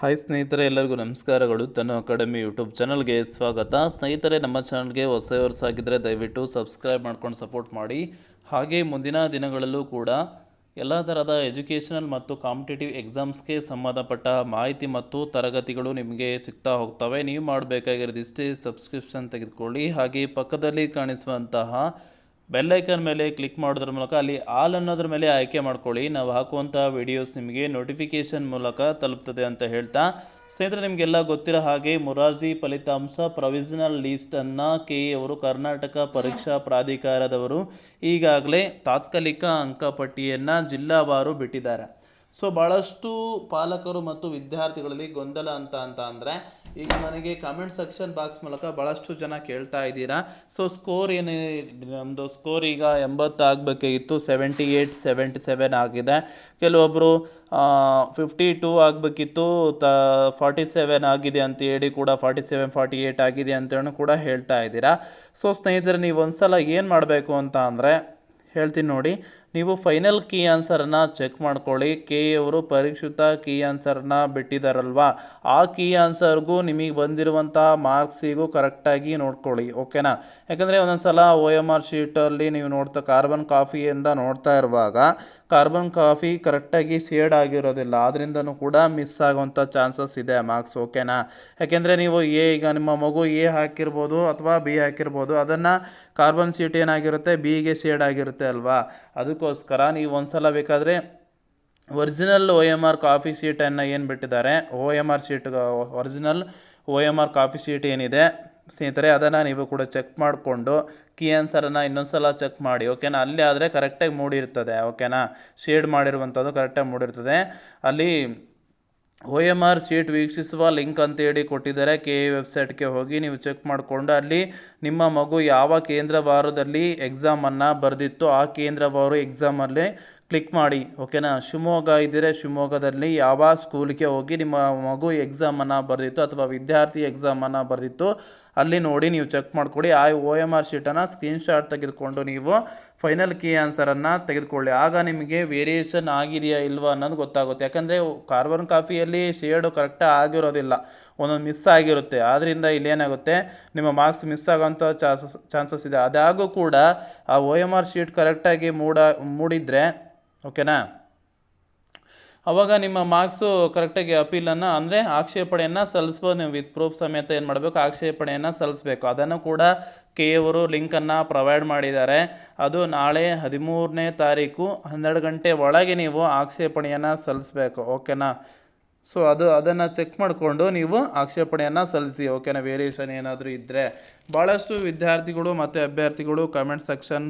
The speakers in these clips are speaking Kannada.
ಹಾಯ್ ಸ್ನೇಹಿತರೆ, ಎಲ್ಲರಿಗೂ ನಮಸ್ಕಾರಗಳು. ತನು ಅಕಾಡೆಮಿ ಯೂಟ್ಯೂಬ್ ಚಾನಲ್ಗೆ ಸ್ವಾಗತ. ಸ್ನೇಹಿತರೆ, ನಮ್ಮ ಚಾನಲ್ಗೆ ಹೊಸ ಆಗಿದ್ದರೆ ದಯವಿಟ್ಟು ಸಬ್ಸ್ಕ್ರೈಬ್ ಮಾಡ್ಕೊಂಡು ಸಪೋರ್ಟ್ ಮಾಡಿ. ಹಾಗೆ ಮುಂದಿನ ದಿನಗಳಲ್ಲೂ ಕೂಡ ಎಲ್ಲ ಥರದ ಎಜುಕೇಷನಲ್ ಮತ್ತು ಕಾಂಪಿಟೇಟಿವ್ ಎಕ್ಸಾಮ್ಸ್ಗೆ ಸಂಬಂಧಪಟ್ಟ ಮಾಹಿತಿ ಮತ್ತು ತರಗತಿಗಳು ನಿಮಗೆ ಸಿಗ್ತಾ ಹೋಗ್ತವೆ. ನೀವು ಮಾಡಬೇಕಾಗಿರೋದು ಇಷ್ಟೇ ಸಬ್ಸ್ಕ್ರಿಪ್ಷನ್ ತೆಗೆದುಕೊಳ್ಳಿ. ಹಾಗೆ ಪಕ್ಕದಲ್ಲಿ ಕಾಣಿಸುವಂತಹ ಬೆಲ್ಲೈಕನ್ ಮೇಲೆ ಕ್ಲಿಕ್ ಮಾಡೋದ್ರ ಮೂಲಕ ಅಲ್ಲಿ ಆಲ್ ಅನ್ನೋದ್ರ ಮೇಲೆ ಆಯ್ಕೆ ಮಾಡ್ಕೊಳ್ಳಿ. ನಾವು ಹಾಕುವಂಥ ವಿಡಿಯೋಸ್ ನಿಮಗೆ ನೋಟಿಫಿಕೇಷನ್ ಮೂಲಕ ತಲುಪ್ತದೆ ಅಂತ ಹೇಳ್ತಾ, ಸ್ನೇಹಿತರೆ, ನಿಮಗೆಲ್ಲ ಗೊತ್ತಿರೋ ಹಾಗೆ ಮೊರಾರ್ಜಿ ಫಲಿತಾಂಶ ಪ್ರೊವಿಷನಲ್ ಲೀಸ್ಟನ್ನು ಕೆ ಅವರು ಕರ್ನಾಟಕ ಪರೀಕ್ಷಾ ಪ್ರಾಧಿಕಾರದವರು ಈಗಾಗಲೇ ತಾತ್ಕಾಲಿಕ ಅಂಕಪಟ್ಟಿಯನ್ನು ಜಿಲ್ಲಾವಾರು ಬಿಟ್ಟಿದ್ದಾರೆ. ಸೊ ಭಾಳಷ್ಟು ಪಾಲಕರು ಮತ್ತು ವಿದ್ಯಾರ್ಥಿಗಳಲ್ಲಿ ಗೊಂದಲ ಅಂತ ಅಂತ ಅಂದರೆ, ಈಗ ನನಗೆ ಕಮೆಂಟ್ ಸೆಕ್ಷನ್ ಬಾಕ್ಸ್ ಮೂಲಕ ಭಾಳಷ್ಟು ಜನ ಕೇಳ್ತಾ ಇದ್ದೀರಾ. ಸೊ ಸ್ಕೋರ್ ಏನು ನಮ್ಮದು ಸ್ಕೋರ್ ಈಗ ಎಂಬತ್ತು ಆಗಬೇಕಾಗಿತ್ತು ಸೆವೆಂಟಿ ಏಯ್ಟ್ ಸೆವೆಂಟಿ ಸೆವೆನ್ ಆಗಿದೆ. ಕೆಲವೊಬ್ಬರು ಫಿಫ್ಟಿ ಟೂ ಆಗಬೇಕಿತ್ತು. ತ ಫಾರ್ಟಿ ಸೆವೆನ್ ಆಗಿದೆ ಅಂತ ಹೇಳಿ ಕೂಡ ಫಾರ್ಟಿ ಸೆವೆನ್ ಫಾರ್ಟಿ ಏಯ್ಟ್ ಆಗಿದೆ ಅಂತೇಳಿ ಕೂಡ ಹೇಳ್ತಾ ಇದ್ದೀರಾ. ಸೊ ಸ್ನೇಹಿತರೆ, ನೀವು ಒಂದು ಸಲ ಏನು ಮಾಡಬೇಕು ಅಂತ ಅಂದರೆ, ಹೇಳ್ತೀನಿ ನೋಡಿ. ನೀವು ಫೈನಲ್ ಕೀ ಆನ್ಸರನ್ನು ಚೆಕ್ ಮಾಡ್ಕೊಳ್ಳಿ. ಕೆ ಅವರು ಪರೀಕ್ಷಿತ ಕೀ ಆನ್ಸರ್ನ ಬಿಟ್ಟಿದ್ದಾರಲ್ವಾ ಆ ಕೀ ಆನ್ಸರ್ಗೂ ನಿಮಗೆ ಬಂದಿರುವಂಥ ಮಾರ್ಕ್ಸಿಗೂ ಕರೆಕ್ಟಾಗಿ ನೋಡ್ಕೊಳ್ಳಿ, ಓಕೆನಾ? ಯಾಕಂದರೆ ಒಂದೊಂದು ಸಲ ಓ ಎಂ ಆರ್ ಶೀಟಲ್ಲಿ ನೀವು ನೋಡ್ತಾ, ಕಾರ್ಬನ್ ಕಾಫಿಯಿಂದ ನೋಡ್ತಾ ಇರುವಾಗ ಕಾರ್ಬನ್ ಕಾಫಿ ಕರೆಕ್ಟಾಗಿ ಸೇಡ್ ಆಗಿರೋದಿಲ್ಲ. ಅದರಿಂದನೂ ಕೂಡ ಮಿಸ್ ಆಗುವಂಥ ಚಾನ್ಸಸ್ ಇದೆ ಮಾರ್ಕ್ಸ್ ಓಕೆನಾ ಯಾಕೆಂದರೆ ನೀವು ಎ ಈಗ ನಿಮ್ಮ ಮಗು ಎ ಹಾಕಿರ್ಬೋದು ಅಥವಾ ಬಿ ಹಾಕಿರ್ಬೋದು, ಅದನ್ನು ಕಾರ್ಬನ್ ಸೀಟ್ ಏನಾಗಿರುತ್ತೆ? ಬಿಗೆ ಸೇಡ್ ಆಗಿರುತ್ತೆ ಅಲ್ವಾ? ಅದಕ್ಕೋಸ್ಕರ ನೀವು ಒಂದ್ಸಲ ಬೇಕಾದರೆ original O M R copy ಸೀಟನ್ನು ಏನು ಬಿಟ್ಟಿದ್ದಾರೆ? O M R sheet original O M R copy sheet ಏನಿದೆ? ಸ್ನೇಹಿತರೆ, ಅದನ್ನು ನೀವು ಕೂಡ ಚೆಕ್ ಮಾಡಿಕೊಂಡು ಕೀ ಆನ್ಸರನ್ನು ಇನ್ನೊಂದು ಸಲ ಚೆಕ್ ಮಾಡಿ ಓಕೆನಾ ಅಲ್ಲಿ ಆದರೆ ಕರೆಕ್ಟಾಗಿ ಮೂಡಿರ್ತದೆ ಓಕೆನಾ ಶೇಡ್ ಮಾಡಿರುವಂಥದ್ದು ಕರೆಕ್ಟಾಗಿ ಮೂಡಿರ್ತದೆ. ಅಲ್ಲಿ ಒ ಎಂ ಆರ್ ಶೀಟ್ ವೀಕ್ಷಿಸುವ ಲಿಂಕ್ ಅಂತೇಳಿ ಕೊಟ್ಟಿದ್ದಾರೆ ಕೆ ಎ ವೆಬ್ಸೈಟ್ಗೆ ಹೋಗಿ ನೀವು ಚೆಕ್ ಮಾಡಿಕೊಂಡು ಅಲ್ಲಿ ನಿಮ್ಮ ಮಗು ಯಾವ ಕೇಂದ್ರ ವಾರದಲ್ಲಿ ಎಕ್ಸಾಮನ್ನು ಬರೆದಿತ್ತು ಆ ಕೇಂದ್ರ ವಾರ ಎಕ್ಸಾಮಲ್ಲಿ ಕ್ಲಿಕ್ ಮಾಡಿ ಓಕೆನಾ ಶಿವಮೊಗ್ಗ ಇದ್ದರೆ ಶಿವಮೊಗ್ಗದಲ್ಲಿ ಯಾವ ಸ್ಕೂಲ್ಗೆ ಹೋಗಿ ನಿಮ್ಮ ಮಗು ಎಕ್ಸಾಮನ್ನು ಬರೆದಿತ್ತು ಅಥವಾ ವಿದ್ಯಾರ್ಥಿ ಎಕ್ಸಾಮನ್ನು ಬರೆದಿತ್ತು ಅಲ್ಲಿ ನೋಡಿ ನೀವು ಚೆಕ್ ಮಾಡಿಕೊಡಿ ಆ ಓ ಎಂ ಆರ್ ಶೀಟನ್ನು ಸ್ಕ್ರೀನ್ಶಾಟ್ ತೆಗೆದುಕೊಂಡು ನೀವು ಫೈನಲ್ ಕೀ ಆನ್ಸರನ್ನು ತೆಗೆದುಕೊಳ್ಳಿ. ಆಗ ನಿಮಗೆ ವೇರಿಯೇಷನ್ ಆಗಿದೆಯಾ ಇಲ್ವಾ ಅನ್ನೋದು ಗೊತ್ತಾಗುತ್ತೆ. ಯಾಕಂದರೆ ಕಾರ್ಬನ್ ಕಾಫಿಯಲ್ಲಿ ಶೇಡು ಕರೆಕ್ಟಾಗಿ ಆಗಿರೋದಿಲ್ಲ. ಒಂದೊಂದು ಮಿಸ್ ಆಗಿರುತ್ತೆ. ಆದ್ದರಿಂದ ಇಲ್ಲೇನಾಗುತ್ತೆ ನಿಮ್ಮ ಮಾರ್ಕ್ಸ್ ಮಿಸ್ ಆಗೋಂಥ ಚಾನ್ಸಸ್ ಚಾನ್ಸಸ್ ಇದೆ. ಅದಾಗೂ ಕೂಡ ಆ ಒ ಎಂ ಆರ್ ಶೀಟ್ ಕರೆಕ್ಟಾಗಿ ಮೂಡ, ಮೂಡಿದರೆ ಓಕೆನಾ ಅವಾಗ ನಿಮ್ಮ ಮಾರ್ಕ್ಸು ಕರೆಕ್ಟಾಗಿ ಅಪೀಲನ್ನು ಅಂದರೆ ಆಕ್ಷೇಪಣೆಯನ್ನು ಸಲ್ಲಿಸ್ಬೋದು ನೀವು ವಿತ್ ಪ್ರೂಫ್ ಸಮೇತ ಏನು ಮಾಡಬೇಕು? ಆಕ್ಷೇಪಣೆಯನ್ನು ಸಲ್ಲಿಸಬೇಕು. ಅದನ್ನು ಕೂಡ ಕೆ ಅವರು ಲಿಂಕನ್ನು ಪ್ರೊವೈಡ್ ಮಾಡಿದ್ದಾರೆ. ಅದು ನಾಳೆ ಹದಿಮೂರನೇ ತಾರೀಕು ಹನ್ನೆರಡು ಗಂಟೆ ಒಳಗೆ ನೀವು ಆಕ್ಷೇಪಣೆಯನ್ನು ಸಲ್ಲಿಸಬೇಕು. ಓಕೆನಾ ಸೊ ಅದು ಅದನ್ನು ಚೆಕ್ ಮಾಡಿಕೊಂಡು ನೀವು ಆಕ್ಷೇಪಣೆಯನ್ನು ಸಲ್ಲಿಸಿ. ಓಕೆನಾ ವೇರಿಯೇಷನ್ ಏನಾದರೂ ಇದ್ದರೆ ಭಾಳಷ್ಟು ವಿದ್ಯಾರ್ಥಿಗಳು ಮತ್ತು ಅಭ್ಯರ್ಥಿಗಳು ಕಮೆಂಟ್ ಸೆಕ್ಷನ್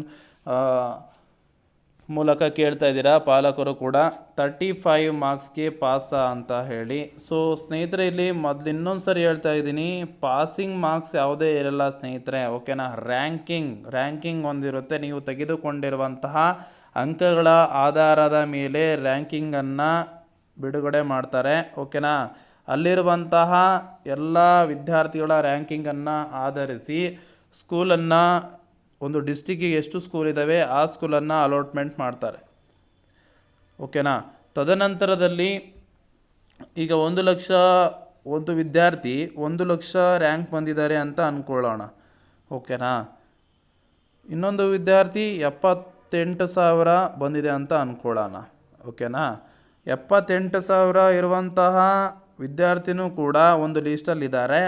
ಮೂಲಕ ಕೇಳ್ತಾ ಇದ್ದೀರಾ? ಪಾಲಕರು ಕೂಡ ತರ್ಟಿ ಫೈವ್ ಮಾರ್ಕ್ಸ್ಗೆ ಪಾಸ ಅಂತ ಹೇಳಿ. ಸೊ ಸ್ನೇಹಿತರೆ, ಇಲ್ಲಿ ಮೊದಲು ಇನ್ನೊಂದು ಸರಿ ಹೇಳ್ತಾ ಇದ್ದೀನಿ. ಪಾಸಿಂಗ್ ಮಾರ್ಕ್ಸ್ ಯಾವುದೇ ಇರಲ್ಲ ಸ್ನೇಹಿತರೆ. ಓಕೆನಾ ರ್ಯಾಂಕಿಂಗ್ ರ್ಯಾಂಕಿಂಗ್ ಒಂದಿರುತ್ತೆ. ನೀವು ತೆಗೆದುಕೊಂಡಿರುವಂತಹ ಅಂಕಗಳ ಆಧಾರದ ಮೇಲೆ ರ್ಯಾಂಕಿಂಗನ್ನು ಬಿಡುಗಡೆ ಮಾಡ್ತಾರೆ. ಓಕೆನಾ ಅಲ್ಲಿರುವಂತಹ ಎಲ್ಲ ವಿದ್ಯಾರ್ಥಿಗಳ ರ್ಯಾಂಕಿಂಗನ್ನು ಆಧರಿಸಿ ಸ್ಕೂಲನ್ನು ಒಂದು ಡಿಸ್ಟಿಕ್ಕಿಗೆ ಎಷ್ಟು ಸ್ಕೂಲ್ ಇದ್ದಾವೆ ಆ ಸ್ಕೂಲನ್ನು ಅಲಾಟ್ಮೆಂಟ್ ಮಾಡ್ತಾರೆ. ಓಕೆನಾ ತದನಂತರದಲ್ಲಿ ಈಗ ಒಂದು ಲಕ್ಷ ಒಂದು ವಿದ್ಯಾರ್ಥಿ ಒಂದು ಲಕ್ಷ ರ್ಯಾಂಕ್ ಬಂದಿದ್ದಾರೆ ಅಂತ ಅಂದ್ಕೊಳ್ಳೋಣ ಓಕೆನಾ ಇನ್ನೊಂದು ವಿದ್ಯಾರ್ಥಿ ಎಪ್ಪತ್ತೆಂಟು ಸಾವಿರ ಬಂದಿದೆ ಅಂತ ಅಂದ್ಕೊಳ್ಳೋಣ ಓಕೆನಾ ಎಪ್ಪತ್ತೆಂಟು ಸಾವಿರ ಇರುವಂತಹ ವಿದ್ಯಾರ್ಥಿನೂ ಕೂಡ ಒಂದು ಲೀಸ್ಟಲ್ಲಿದ್ದಾರೆ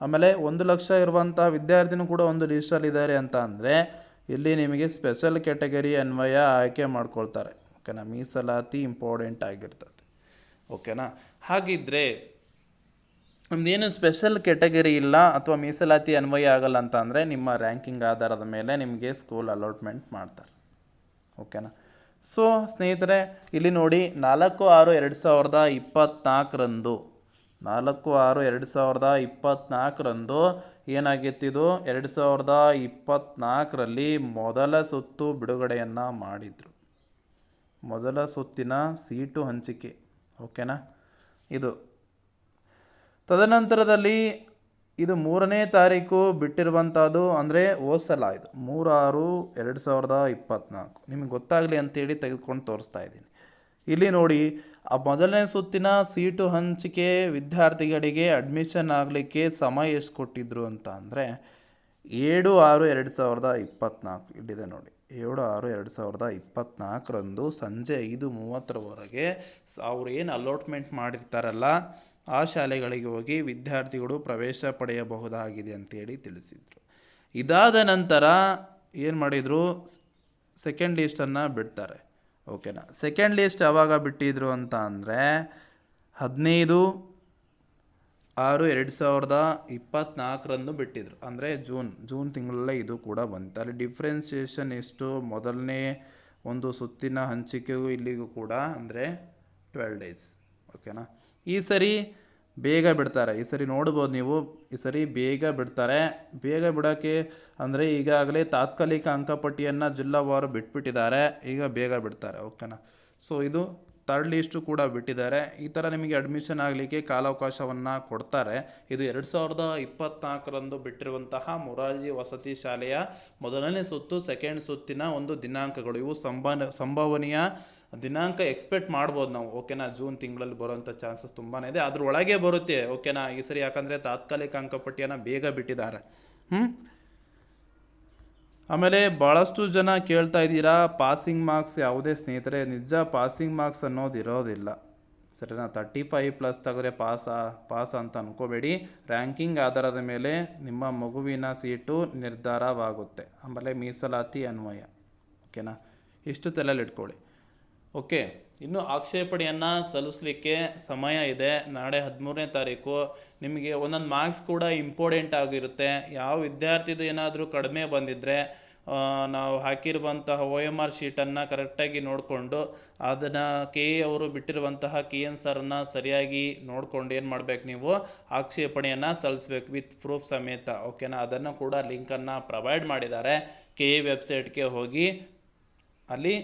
ಆಮೇಲೆ ಒಂದು ಲಕ್ಷ ಇರುವಂಥ ವಿದ್ಯಾರ್ಥಿನೂ ಕೂಡ ಒಂದು ಲಿಸ್ಟಲ್ಲಿದ್ದಾರೆ ಅಂತ ಅಂದರೆ ಇಲ್ಲಿ ನಿಮಗೆ ಸ್ಪೆಷಲ್ ಕ್ಯಾಟಗರಿ ಅನ್ವಯ ಆಯ್ಕೆ ಮಾಡ್ಕೊಳ್ತಾರೆ. ಓಕೆನಾ ಮೀಸಲಾತಿ ಇಂಪಾರ್ಟೆಂಟ್ ಆಗಿರ್ತದೆ. ಓಕೆನಾ ಹಾಗಿದ್ದರೆ ನಿಮ್ದೇನು ಸ್ಪೆಷಲ್ ಕ್ಯಾಟಗರಿ ಇಲ್ಲ ಅಥವಾ ಮೀಸಲಾತಿ ಅನ್ವಯ ಆಗಲ್ಲ ಅಂತ ಅಂದರೆ ನಿಮ್ಮ ರ್ಯಾಂಕಿಂಗ್ ಆಧಾರದ ಮೇಲೆ ನಿಮಗೆ ಸ್ಕೂಲ್ ಅಲಾಟ್ಮೆಂಟ್ ಮಾಡ್ತಾರೆ. ಓಕೆನಾ ಸೊ ಸ್ನೇಹಿತರೆ, ಇಲ್ಲಿ ನೋಡಿ ನಾಲ್ಕು ಆರು ಎರಡು ಸಾವಿರದ ಇಪ್ಪತ್ತ್ನಾಲ್ಕರಂದು ನಾಲ್ಕು ಆರು ಎರಡು ಸಾವಿರದ ಇಪ್ಪತ್ತ್ನಾಲ್ಕರಂದು ಏನಾಗಿತ್ತಿದು? ಎರಡು ಸಾವಿರದ ಇಪ್ಪತ್ತ್ನಾಲ್ಕರಲ್ಲಿ ಮೊದಲ ಸುತ್ತು ಬಿಡುಗಡೆಯನ್ನು ಮಾಡಿದರು. ಮೊದಲ ಸುತ್ತಿನ ಸೀಟು ಹಂಚಿಕೆ. ಓಕೆನಾ? ಇದು. ತದನಂತರದಲ್ಲಿ ಇದು ಮೂರನೇ ತಾರೀಕು ಬಿಟ್ಟಿರುವಂಥದ್ದು ಅಂದರೆ ಹೋಸಲ ಇದು. ಮೂರಾರು ಎರಡು ಸಾವಿರದ ಇಪ್ಪತ್ತ್ನಾಲ್ಕು ನಿಮಗೆ ಗೊತ್ತಾಗಲಿ ಅಂತೇಳಿ ತೆಗೆದುಕೊಂಡು ತೋರಿಸ್ತಾ ಇದ್ದೀನಿ. ಇಲ್ಲಿ ನೋಡಿ ಆ ಮೊದಲನೇ ಸುತ್ತಿನ ಸೀಟು ಹಂಚಿಕೆ ವಿದ್ಯಾರ್ಥಿಗಳಿಗೆ ಅಡ್ಮಿಷನ್ ಆಗಲಿಕ್ಕೆ ಸಮಯ ಎಷ್ಟು ಕೊಟ್ಟಿದ್ರು ಅಂತ ಅಂದರೆ ಏಳು ಆರು ಎರಡು ಸಾವಿರದ ಇಪ್ಪತ್ತ್ನಾಲ್ಕು ಇಲ್ಲಿದೆ ನೋಡಿ. ಏಳು ಆರು ಎರಡು ಸಾವಿರದ ಇಪ್ಪತ್ತ್ನಾಲ್ಕರಂದು ಸಂಜೆ ಐದು ಮೂವತ್ತರವರೆಗೆ ಅವ್ರು ಏನು ಅಲಾಟ್ಮೆಂಟ್ ಮಾಡಿರ್ತಾರಲ್ಲ, ಆ ಶಾಲೆಗಳಿಗೆ ಹೋಗಿ ವಿದ್ಯಾರ್ಥಿಗಳು ಪ್ರವೇಶ ಪಡೆಯಬಹುದಾಗಿದೆ ಅಂತೇಳಿ ತಿಳಿಸಿದರು. ಇದಾದ ನಂತರ ಏನು ಮಾಡಿದರು ಸೆಕೆಂಡ್ ಲಿಸ್ಟನ್ನು ಬಿಡ್ತಾರೆ. ಓಕೆನಾ. ಸೆಕೆಂಡ್ ಲಿಸ್ಟ್ ಯಾವಾಗ ಬಿಟ್ಟಿದ್ರು ಅಂತ ಅಂದರೆ ಹದಿನೈದು, ಆರು, ಎರಡು ಸಾವಿರದ ಇಪ್ಪತ್ತ್ನಾಲ್ಕರಂದು ಬಿಟ್ಟಿದ್ರು. ಅಂದರೆ ಜೂನ್ ಜೂನ್ ತಿಂಗಳಲ್ಲೇ ಇದು ಕೂಡ ಬಂತು. ಅಲ್ಲಿ ಡಿಫ್ರೆನ್ಸಿಯೇಷನ್ ಎಷ್ಟು? ಮೊದಲನೇ ಒಂದು ಸುತ್ತಿನ ಹಂಚಿಕೆಗೂ ಇಲ್ಲಿಗೂ ಕೂಡ ಅಂದರೆ ಟ್ವೆಲ್ ಡೇಸ್ ಓಕೆನಾ. ಈ ಸರಿ ಬೇಗ ಬಿಡ್ತಾರೆ. ಈ ಸರಿ ನೋಡ್ಬೋದು ನೀವು. ಈ ಸರಿ ಬೇಗ ಬಿಡ್ತಾರೆ. ಬೇಗ ಬಿಡೋಕ್ಕೆ ಅಂದರೆ ಈಗಾಗಲೇ ತಾತ್ಕಾಲಿಕ ಅಂಕಪಟ್ಟಿಯನ್ನು ಜಿಲ್ಲಾವಾರು ಬಿಟ್ಬಿಟ್ಟಿದ್ದಾರೆ. ಈಗ ಬೇಗ ಬಿಡ್ತಾರೆ. ಓಕೆನಾ ಸೊ ಇದು ಥರ್ಡ್ ಲೀಸ್ಟು ಕೂಡ ಬಿಟ್ಟಿದ್ದಾರೆ. ಈ ಥರ ನಿಮಗೆ ಅಡ್ಮಿಷನ್ ಆಗಲಿಕ್ಕೆ ಕಾಲಾವಕಾಶವನ್ನು ಕೊಡ್ತಾರೆ. ಇದು ಎರಡು ಸಾವಿರದ ಇಪ್ಪತ್ತ್ನಾಲ್ಕರಂದು ಬಿಟ್ಟಿರುವಂತಹ ಮೊರಾರ್ಜಿ ವಸತಿ ಶಾಲೆಯ ಮೊದಲನೇ ಸುತ್ತು ಸೆಕೆಂಡ್ ಸುತ್ತಿನ ಒಂದು ದಿನಾಂಕಗಳು. ಇವು ಸಂಭಾನ, ಸಂಭವನೀಯ ದಿನಾಂಕ ಎಕ್ಸ್ಪೆಕ್ಟ್ ಮಾಡ್ಬೋದು ನಾವು. ಓಕೆನಾ, ಜೂನ್ ತಿಂಗಳಲ್ಲಿ ಬರುವಂಥ ಚಾನ್ಸಸ್ ತುಂಬಾ ಇದೆ. ಅದ್ರ ಒಳಗೆ ಬರುತ್ತೆ. ಓಕೆನಾ, ಈ ಸರಿ ಯಾಕಂದರೆ ತಾತ್ಕಾಲಿಕ ಅಂಕಪಟ್ಟಿಯನ್ನು ಬೇಗ ಬಿಟ್ಟಿದ್ದಾರೆ. ಹ್ಞೂ ಆಮೇಲೆ ಭಾಳಷ್ಟು ಜನ ಕೇಳ್ತಾ ಇದ್ದೀರಾ ಪಾಸಿಂಗ್ ಮಾರ್ಕ್ಸ್ ಯಾವುದೇ ಸ್ನೇಹಿತರೆ, ನಿಜ ಪಾಸಿಂಗ್ ಮಾರ್ಕ್ಸ್ ಅನ್ನೋದು ಇರೋದಿಲ್ಲ. ಸರಿನಾ ತರ್ಟಿ ಫೈವ್ ಪ್ಲಸ್ ತೆಗೆದ್ರೆ ಪಾಸ ಪಾಸ್ ಅಂತ ಅಂದ್ಕೋಬೇಡಿ ರ್ಯಾಂಕಿಂಗ್ ಆಧಾರದ ಮೇಲೆ ನಿಮ್ಮ ಮಗುವಿನ ಸೀಟು ನಿರ್ಧಾರವಾಗುತ್ತೆ. ಆಮೇಲೆ ಮೀಸಲಾತಿ ಅನ್ವಯ. ಓಕೆನಾ? ಇಷ್ಟು ತಲೆಯಲ್ಲಿ ಇಟ್ಕೊಳ್ಳಿ. ಓಕೆ, ಇನ್ನು ಆಕ್ಷೇಪಣೆಯನ್ನು ಸಲ್ಲಿಸಲಿಕ್ಕೆ ಸಮಯ ಇದೆ. ನಾಳೆ ಹದಿಮೂರನೇ ತಾರೀಕು. ನಿಮಗೆ ಒಂದೊಂದು ಮಾರ್ಕ್ಸ್ ಕೂಡ ಇಂಪಾರ್ಟೆಂಟ್ ಆಗಿರುತ್ತೆ. ಯಾವ ವಿದ್ಯಾರ್ಥಿದು ಏನಾದರೂ ಕಡಿಮೆ ಬಂದಿದ್ದರೆ ನಾವು ಹಾಕಿರುವಂತಹ ಒ ಎಂ ಆರ್ ಶೀಟನ್ನು ಕರೆಕ್ಟಾಗಿ ನೋಡಿಕೊಂಡು ಅದನ್ನು ಕೆ ಎ ಅವರು ಬಿಟ್ಟಿರುವಂತಹ ಕೆ ಎನ್ ಸರ್ನ ಸರಿಯಾಗಿ ನೋಡ್ಕೊಂಡು ಏನು ಮಾಡಬೇಕು ನೀವು? ಆಕ್ಷೇಪಣೆಯನ್ನು ಸಲ್ಲಿಸ್ಬೇಕು ವಿತ್ ಪ್ರೂಫ್ ಸಮೇತ. ಓಕೆನಾ? ಅದನ್ನು ಕೂಡ ಲಿಂಕನ್ನು ಪ್ರೊವೈಡ್ ಮಾಡಿದ್ದಾರೆ. ಕೆ ಎ ವೆಬ್ಸೈಟ್ಗೆ ಹೋಗಿ. ಅಲ್ಲಿ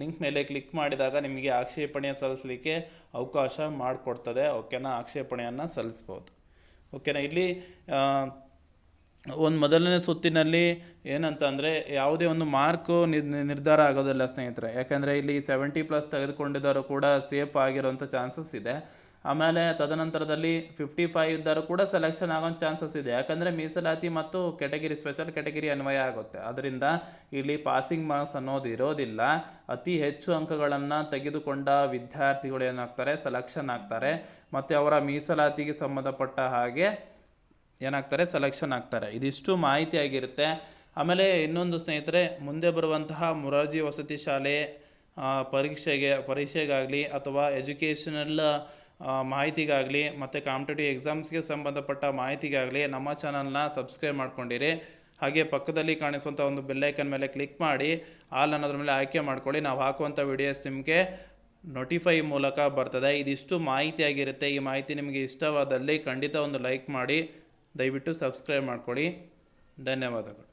ಲಿಂಕ್ ಮೇಲೆ ಕ್ಲಿಕ್ ಮಾಡಿದಾಗ ನಿಮಗೆ ಆಕ್ಷೇಪಣೆ ಸಲ್ಲಿಸಲಿಕ್ಕೆ ಅವಕಾಶ ಮಾಡಿಕೊಡ್ತದೆ. ಓಕೆನಾ ಆಕ್ಷೇಪಣೆಯನ್ನು ಸಲ್ಲಿಸ್ಬೋದು. ಓಕೆನಾ ಇಲ್ಲಿ ಒಂದು ಮೊದಲನೇ ಸುತ್ತಿನಲ್ಲಿ ಏನಂತ ಅಂದರೆ ಯಾವುದೇ ಒಂದು ಮಾರ್ಕು ನಿರ್ಧಾರ ಆಗೋದಿಲ್ಲ ಸ್ನೇಹಿತರೆ. ಯಾಕೆಂದರೆ ಇಲ್ಲಿ ಸೆವೆಂಟಿ ಪ್ಲಸ್ ತೆಗೆದುಕೊಂಡಿದ್ದವರು ಕೂಡ ಸೇಫ್ ಆಗಿರೋಂಥ ಚಾನ್ಸಸ್ ಇದೆ. ಆಮೇಲೆ ತದನಂತರದಲ್ಲಿ ಫಿಫ್ಟಿ ಫೈವ್ ಇದ್ದರೂ ಕೂಡ ಸೆಲೆಕ್ಷನ್ ಆಗೋ ಚಾನ್ಸಸ್ ಇದೆ. ಯಾಕಂದರೆ ಮೀಸಲಾತಿ ಮತ್ತು ಕೆಟಗಿರಿ ಸ್ಪೆಷಲ್ ಕೆಟಗಿರಿ ಅನ್ವಯ ಆಗುತ್ತೆ. ಅದರಿಂದ ಇಲ್ಲಿ ಪಾಸಿಂಗ್ ಮಾರ್ಕ್ಸ್ ಅನ್ನೋದು ಇರೋದಿಲ್ಲ. ಅತಿ ಹೆಚ್ಚು ಅಂಕಗಳನ್ನು ತೆಗೆದುಕೊಂಡ ವಿದ್ಯಾರ್ಥಿಗಳು ಏನಾಗ್ತಾರೆ? ಸೆಲೆಕ್ಷನ್ ಆಗ್ತಾರೆ. ಮತ್ತು ಅವರ ಮೀಸಲಾತಿಗೆ ಸಂಬಂಧಪಟ್ಟ ಹಾಗೆ ಏನಾಗ್ತಾರೆ? ಸೆಲೆಕ್ಷನ್ ಆಗ್ತಾರೆ. ಇದಿಷ್ಟು ಮಾಹಿತಿ ಆಗಿರುತ್ತೆ. ಆಮೇಲೆ ಇನ್ನೊಂದು ಸ್ನೇಹಿತರೆ, ಮುಂದೆ ಬರುವಂತಹ ಮುರಾರ್ಜಿ ವಸತಿ ಶಾಲೆ ಪರೀಕ್ಷೆಗೆ, ಪರೀಕ್ಷೆಗಾಗಲಿ ಅಥವಾ ಎಜುಕೇಷನಲ್ ಮಾಹಿತಿಗಾಗಲಿ ಮತ್ತು ಕಾಂಪಿಟೇಟಿವ್ ಎಕ್ಸಾಮ್ಸ್ಗೆ ಸಂಬಂಧಪಟ್ಟ ಮಾಹಿತಿಗಾಗಲಿ ನಮ್ಮ ಚಾನಲ್ನ ಸಬ್ಸ್ಕ್ರೈಬ್ ಮಾಡ್ಕೊಂಡಿರಿ. ಹಾಗೆ ಪಕ್ಕದಲ್ಲಿ ಕಾಣಿಸುವಂಥ ಒಂದು ಬೆಲ್ಲೈಕನ್ ಮೇಲೆ ಕ್ಲಿಕ್ ಮಾಡಿ ಆಲ್ ಅನ್ನೋದ್ರ ಮೇಲೆ ಆಯ್ಕೆ ಮಾಡ್ಕೊಳ್ಳಿ. ನಾವು ಹಾಕುವಂಥ ವಿಡಿಯೋಸ್ ನಿಮಗೆ ನೋಟಿಫೈ ಮೂಲಕ ಬರ್ತದೆ. ಇದಿಷ್ಟು ಮಾಹಿತಿ ಆಗಿರುತ್ತೆ ಈ ಮಾಹಿತಿ ನಿಮಗೆ ಇಷ್ಟವಾದಲ್ಲಿ ಖಂಡಿತ ಒಂದು ಲೈಕ್ ಮಾಡಿ, ದಯವಿಟ್ಟು ಸಬ್ಸ್ಕ್ರೈಬ್ ಮಾಡ್ಕೊಳ್ಳಿ. ಧನ್ಯವಾದಗಳು.